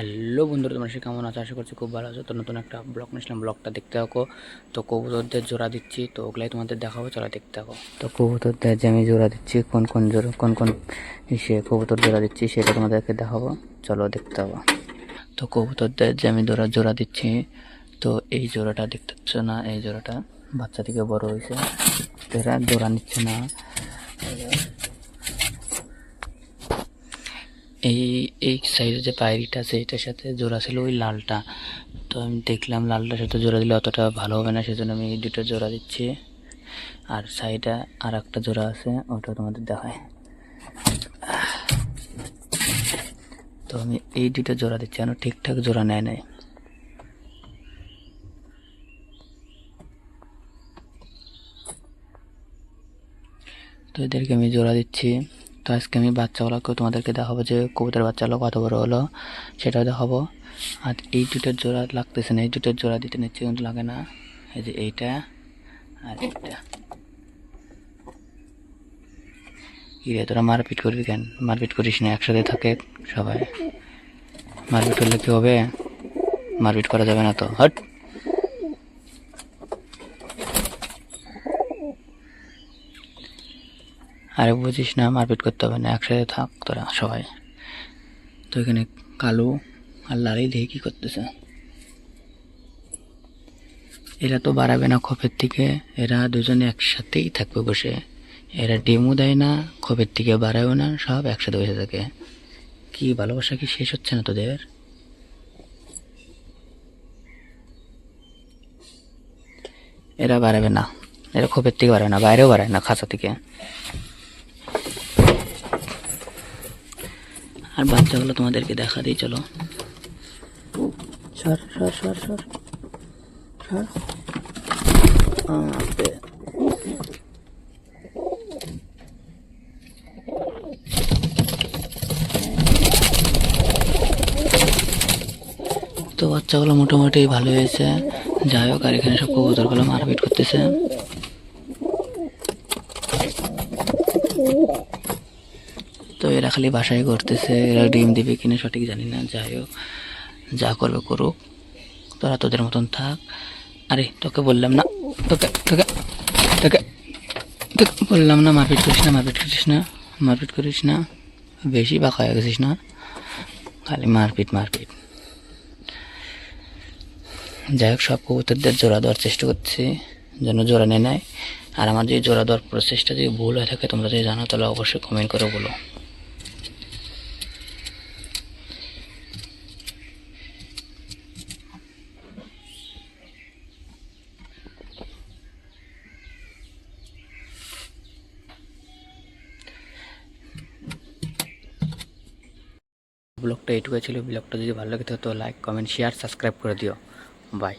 Hello বন্ধুরা, তোমরা সে কেমন আছো? আশা করছি খুব ভালো আছো। তো নতুন একটা ব্লগ নিয়েছিলাম ব্লগটা দেখতে থাকো। তো কবুতরদের জোড়া দিচ্ছি। তো ওগুলাই তোমাদের দেখাবো, চলো দেখতে থাকো। তো কবুতরদের যে আমি জোড়া দিচ্ছি, কোন কোন জোড়া, কোন কোন সে কবুতর জোড়া দিচ্ছি সেটা তোমাদেরকে দেখাবো। চলো দেখতে থাকো। তো কবুতরদের যে আমি জোড়া জোড়া দিচ্ছি, তো এই জোড়াটা দেখতে পাচ্ছ না? এই জোড়াটা বাচ্চা থেকে বড় হয়েছে। এরা জোড়া নিচ্ছে না। এই এই সাইডে যে পায়রিটা আছে, এটার সাথে জোড়া ছিল ওই লালটা। তো আমি দেখলাম লালটার সাথে জোড়া দিলে অতটা ভালো হবে না, সেজন্য আমি এই দুটো জোড়া দিচ্ছি। আর সাইডে আর একটা জোড়া আছে ওটা তোমাদের দেখায় তো আমি এই দুটো জোড়া দিচ্ছি কেন ঠিকঠাক জোড়া নেয় নাই। তো এদেরকে আমি জোড়া দিচ্ছি। তো আজকে আমি বাচ্চাগুলোকেও তোমাদেরকে দেখাবো যে কবুতর বাচ্চাগুলো কত বড় হলো, সেটাও দেখাবো। আর এই দুটোর জোড়া লাগতেছে না, এই দুটোর জোড়া দিতে নিচ্ছে কিন্তু লাগে না। এই যে এইটা আর এইটা। ইরে, তোরা মারপিট করবি কেন? মারপিট করিস না, একসাথে থাকে সবাই। মারপিট করলে কি হবে? মারপিট করা যাবে না তো। হট! আরে বুঝিস না, মারপিট করতে হবে না, একসাথে থাক তোরা সবাই। তো এখানে কালো আর লালি দেখে কি করতেছে। এরা তো বাড়াবে না খোপের থেকে এরা দুজনে একসাথেই থাকবে বসে। এরা ডেমও দেয় না খোপের থেকে বাড়ায়ও না, সব একসাথে বসে থাকে। কি ভালোবাসা কি শেষ হচ্ছে না তোদের? এরা বাড়াবে না, এরা খোপের থেকে বাড়াবে না, বাইরেও বাড়ায় না, খাঁচা থেকে। আর বাচ্চাগুলো তোমাদেরকে দেখা দিই চলো। সর সর সর সর সর। তো বাচ্চাগুলো মোটামুটি ভালো হয়েছে। যাই হোক আর এখানে সব কবুতরগুলো মারপিট করতেছে। তো এরা খালি বাসায় করতেছে এরা ডিম দিবে কিনা সঠিক জানি না, যাই হোক, যা করবে করুক, তোরা তোদের মতন থাক। আরে, তোকে বললাম না, তোকে তোকে তোকে তোকে বললাম না, মারপিট করিস না, মারপিট করিস না, মারপিট করিস না, বেশি বাঁকা হয়ে গেছিস না, খালি মারপিট মারপিট। যাই হোক, সব কবুতরদের জোড়া দেওয়ার চেষ্টা করছি, যেন জোড়া নেয় নেয় আর আমার যদি জোড়া দেওয়ার প্রচেষ্টা যদি ভুল হয়ে থাকে, তোমরা যদি জানো, তাহলে অবশ্যই কমেন্ট করে বলো। ব্লগটা এটুকু ছিল। ব্লগটা যদি ভালো লাগে তো লাইক কমেন্ট শেয়ার সাবস্ক্রাইব করে দিও। বাই